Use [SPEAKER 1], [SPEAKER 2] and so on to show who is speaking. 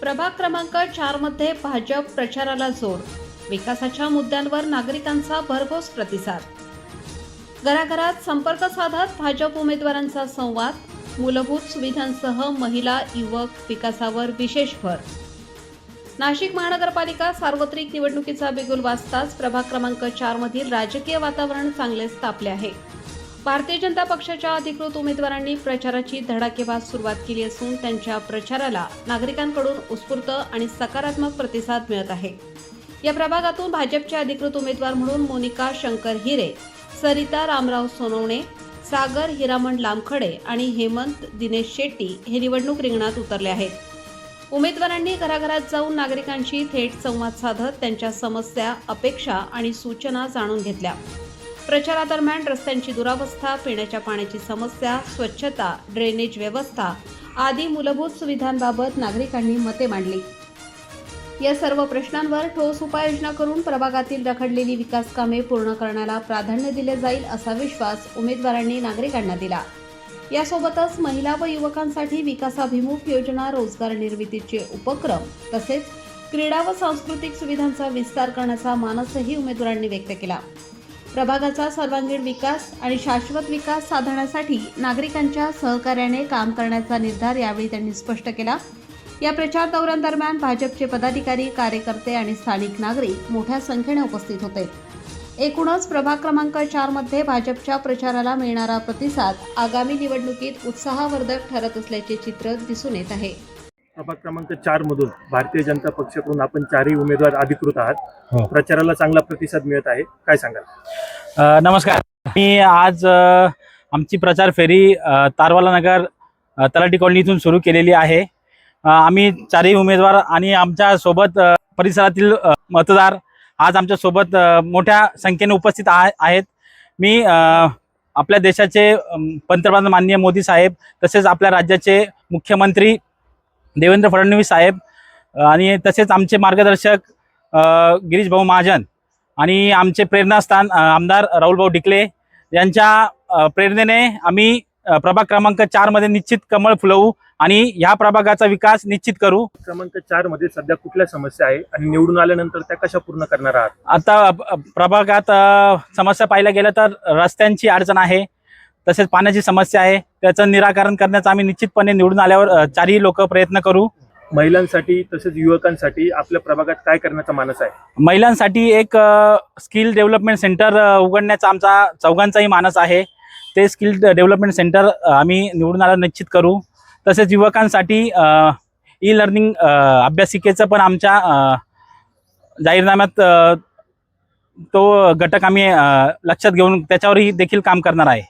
[SPEAKER 1] प्रभाग क्रमांक चारमध्ये भाजप प्रचाराला जोर. विकासाच्या मुद्द्यांवर नागरिकांचा भरघोस प्रतिसाद. घराघरात संपर्क साधत भाजप उमेदवारांचा संवाद मूलभूत सुविधांसह महिला युवक विकासावर विशेष भर. नाशिक महानगरपालिका सार्वत्रिक निवडणुकीचा बिगुल वाजताच प्रभाग क्रमांक चार मधील राजकीय वातावरण चांगलेच तापले आहे. भारतीय जनता पक्षाच्या अधिकृत उमेदवारांनी प्रचाराची धडाकेबाज सुरुवात केली असून त्यांच्या प्रचाराला नागरिकांकडून उत्स्फूर्त आणि सकारात्मक प्रतिसाद मिळत आहे. या प्रभागातून भाजपचे अधिकृत उमेदवार म्हणून मोनिका शंकर हिरे सरिता रामराव सोनवणे सागर हिरामण लामखडे आणि हेमंत दिनेश शेट्टी हे निवडणूक रिंगणात उतरले आहेत. उमेदवारांनी घराघरात जाऊन नागरिकांशी थेट संवाद साधत त्यांच्या समस्या अपेक्षा आणि सूचना जाणून घेतल्या. प्रचारादरम्यान रस्त्यांची दुरावस्था पिण्याच्या पाण्याची समस्या स्वच्छता ड्रेनेज व्यवस्था आदी मूलभूत सुविधांबाबत नागरिकांनी मते मांडली. या सर्व प्रश्नांवर ठोस उपाययोजना करून प्रभागातील रखडलेली विकास कामे पूर्ण करण्याला प्राधान्य दिले जाईल असा विश्वास उमेदवारांनी नागरिकांना दिला. यासोबतच महिला व युवकांसाठी विकासाभिमुख योजना रोजगार निर्मितीचे उपक्रम तसेच क्रीडा व सांस्कृतिक सुविधांचा विस्तार करण्याचा मानसही उमेदवारांनी व्यक्त केला. प्रभागाचा सर्वांगीण विकास आणि शाश्वत विकास साधण्यासाठी नागरिकांच्या सहकार्याने काम करण्याचा निर्धार यावेळी त्यांनी स्पष्ट केला. या प्रचार दौऱ्यांदरम्यान भाजपचे पदाधिकारी कार्यकर्ते आणि स्थानिक नागरिक मोठ्या संख्येने उपस्थित होते. एकूणच प्रभाग क्रमांक चारमध्ये भाजपच्या प्रचाराला मिळणारा प्रतिसाद आगामी निवडणुकीत उत्साहवर्धक ठरत असल्याचे चित्र दिसून येत आहे.
[SPEAKER 2] प्रभाग क्रमांक चार मधून भारतीय जनता पक्षाकडून आपण चारही उमेदवार अधिकृत आहात.
[SPEAKER 3] हो.
[SPEAKER 2] प्रचाराला चांगला प्रतिसाद मिळत आहे. काय सांगाल?
[SPEAKER 3] नमस्कार. मी आज आमची प्रचार फेरी तारवाला नगर तलाठी कॉलनीतून सुरू केलेली आहे. आम्ही चारही उमेदवार आणि आमच्यासोबत परिसरातील मतदार आज आमच्यासोबत मोठ्या संख्येने उपस्थित आहे- आहेत. मी आपल्या देशाचे पंतप्रधान माननीय मोदी साहेब तसेच आपल्या राज्याचे मुख्यमंत्री देवेंद्र फडणवीस साहेब आणि तसेच आमचे मार्गदर्शक गिरीश भाऊ महाजन आणि आमचे प्रेरणास्थान आमदार राहुलभाऊ डिकले यांच्या प्रेरणेने आम्ही प्रभाग क्रमांक चारमध्ये निश्चित कमळ फुलवू आणि ह्या प्रभागाचा विकास निश्चित करू.
[SPEAKER 2] क्रमांक चारमध्ये सध्या कुठल्या समस्या आहे आणि निवडून आल्यानंतर त्या कशा पूर्ण करणार आहात?
[SPEAKER 3] आता प्रभागात समस्या पाहायला गेलं तर रस्त्यांची अडचण आहे. तसेच पाण्याची समस्या आहे. त्याचं निराकरण करण्याचं आम्ही निश्चितपणे निवडून आल्यावर चारही लोक प्रयत्न करू.
[SPEAKER 2] महिलांसाठी तसेच युवकांसाठी आपल्या प्रभागात काय करण्याचा मानस आहे?
[SPEAKER 3] महिलांसाठी एक स्किल डेव्हलपमेंट सेंटर उघडण्याचा आमचा चौघांचाही मानस आहे. ते स्किल डेव्हलपमेंट सेंटर आम्ही निवडून आल्यावर निश्चित करू. तसेच युवकांसाठी ई लर्निंग अभ्यासिकेचं पण आमच्या जाहीरनाम्यात तो घटक आम्ही लक्षात घेऊन त्याच्यावरही देखील काम करणार आहे.